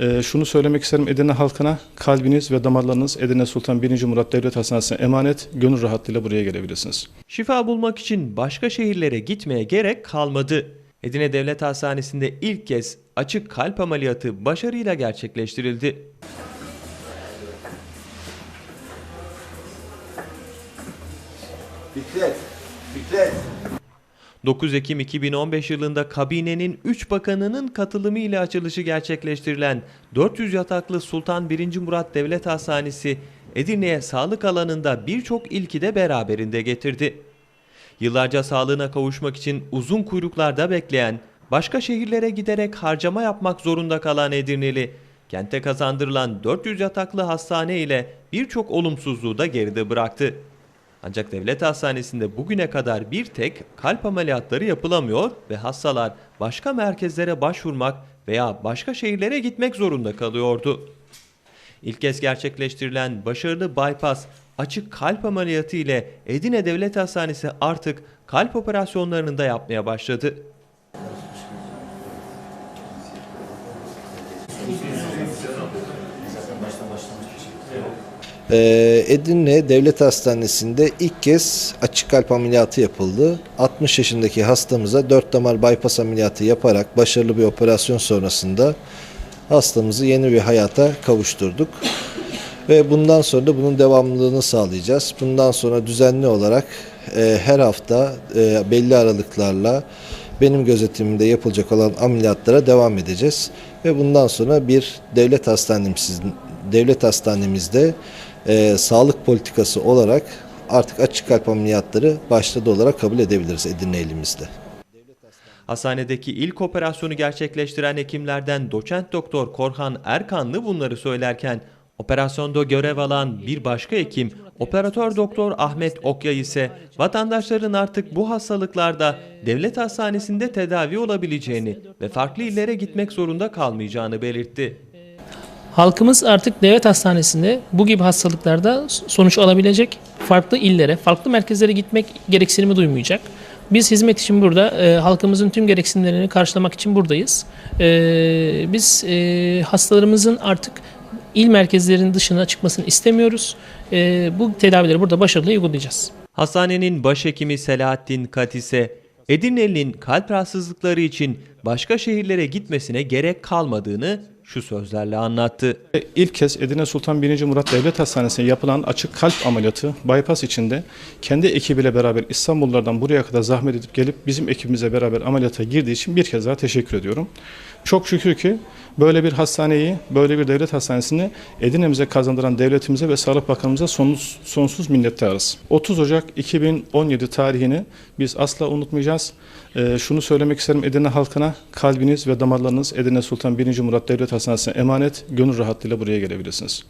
Ee, şunu söylemek isterim Edirne halkına kalbiniz ve damarlarınız Edirne Sultan 1. Murat Devlet Hastanesi'ne emanet. Gönül rahatlığıyla buraya gelebilirsiniz. Şifa bulmak için başka şehirlere gitmeye gerek kalmadı. Edirne Devlet Hastanesi'nde ilk kez açık kalp ameliyatı başarıyla gerçekleştirildi. Fikret, Fikret. 9 Ekim 2015 yılında kabinenin 3 bakanının katılımı ile açılışı gerçekleştirilen 400 yataklı Sultan 1. Murat Devlet Hastanesi Edirne'ye sağlık alanında birçok ilki de beraberinde getirdi. Yıllarca sağlığına kavuşmak için uzun kuyruklarda bekleyen, başka şehirlere giderek harcama yapmak zorunda kalan Edirneli, kente kazandırılan 400 yataklı hastane ile birçok olumsuzluğu da geride bıraktı. Ancak devlet hastanesinde bugüne kadar bir tek kalp ameliyatları yapılamıyor ve hastalar başka merkezlere başvurmak veya başka şehirlere gitmek zorunda kalıyordu. İlk kez gerçekleştirilen başarılı bypass açık kalp ameliyatı ile Edirne Devlet Hastanesi artık kalp operasyonlarını da yapmaya başladı. Ee, Edirne Devlet Hastanesi'nde ilk kez açık kalp ameliyatı yapıldı. 60 yaşındaki hastamıza 4 damar bypass ameliyatı yaparak başarılı bir operasyon sonrasında hastamızı yeni bir hayata kavuşturduk. Ve bundan sonra da bunun devamlılığını sağlayacağız. Bundan sonra düzenli olarak e, her hafta e, belli aralıklarla benim gözetimimde yapılacak olan ameliyatlara devam edeceğiz. Ve bundan sonra bir devlet hastanemiz, devlet hastanemizde e, sağlık politikası olarak artık açık kalp ameliyatları başladı olarak kabul edebiliriz Edirne elimizde. Hastanedeki ilk operasyonu gerçekleştiren hekimlerden doçent doktor Korhan Erkanlı bunları söylerken operasyonda görev alan bir başka hekim operatör doktor Ahmet Okyay ise vatandaşların artık bu hastalıklarda devlet hastanesinde tedavi olabileceğini ve farklı illere gitmek zorunda kalmayacağını belirtti. Halkımız artık devlet hastanesinde bu gibi hastalıklarda sonuç alabilecek farklı illere, farklı merkezlere gitmek gereksinimi duymayacak. Biz hizmet için burada e, halkımızın tüm gereksinimlerini karşılamak için buradayız. E, biz e, hastalarımızın artık il merkezlerinin dışına çıkmasını istemiyoruz. E, bu tedavileri burada başarılı uygulayacağız. Hastanenin başhekimi Selahattin Kat ise Edirne'nin kalp rahatsızlıkları için başka şehirlere gitmesine gerek kalmadığını şu sözlerle anlattı. İlk kez Edirne Sultan 1. Murat Devlet Hastanesi'ne yapılan açık kalp ameliyatı bypass içinde kendi ekibiyle beraber İstanbullardan buraya kadar zahmet edip gelip bizim ekibimize beraber ameliyata girdiği için bir kez daha teşekkür ediyorum. Çok şükür ki böyle bir hastaneyi, böyle bir devlet hastanesini Edirne'mize kazandıran devletimize ve Sağlık Bakanımıza sonsuz, sonsuz minnettarız. 30 Ocak 2017 tarihini biz asla unutmayacağız. Ee, şunu söylemek isterim Edirne halkına kalbiniz ve damarlarınız Edirne Sultan 1. Murat Devlet Hastanesi'ne emanet. Gönül rahatlığıyla buraya gelebilirsiniz.